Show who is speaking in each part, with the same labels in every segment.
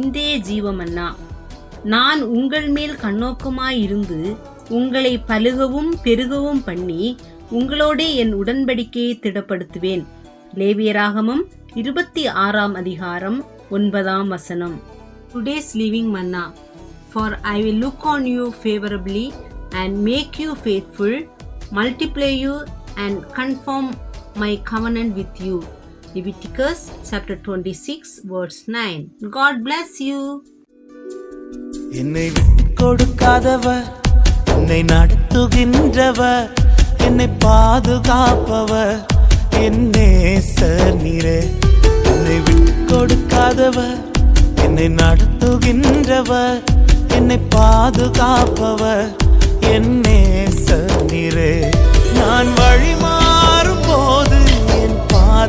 Speaker 1: இந்தே ஜீவமன்னா நான் உங்கள் மேல் கண்ணோக்கமாயிருந்து உங்களை பலுகவும் பெருகவும் பண்ணி உங்களோடே என் உடன்படிக்கையை திடப்படுத்துவேன். லேவியராகமம் இருபத்தி ஆறாம் அதிகாரம் ஒன்பதாம் வசனம். Today's living manna for I will look on you favourably and make you faithful multiply you and confirm my covenant with you Leviticus chapter 26 verse 9. God bless you.
Speaker 2: என்னை விட்டு கொடுக்காதவர் என்னை நடத்துகின்றவர் என்னை பாதுகாப்பவர் என் நேசர் நீரே என்னை விட்டு கொடுக்காதவர் என்னை நடத்துகின்றவர் என்னை பாதுகாப்பவர் என்னே நேசர் நீரே நான் வழிமா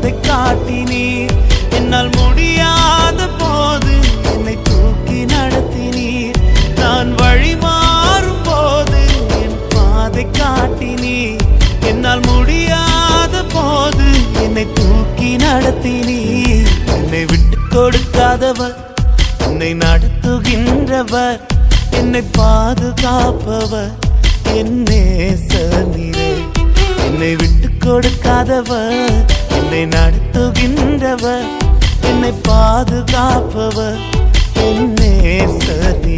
Speaker 2: பாதை காட்டினீர். என்னால் முடியாத போது என்னை தூக்கி நடத்தினீர். நான் வழி மாறும் போது என் பாதை காட்டினீர். என்னால் முடியாத போது என்னை தூக்கி நடத்தினீர். என்னை விட்டு கொடுக்காதவர் என்னை நடத்துகின்றவர் என்னை பாதுகாப்பவர் என்னே கொடுக்காதவ என்னை நடத்துகின்றவ என்னை பாதுகாப்பவ என்னே நேசர்.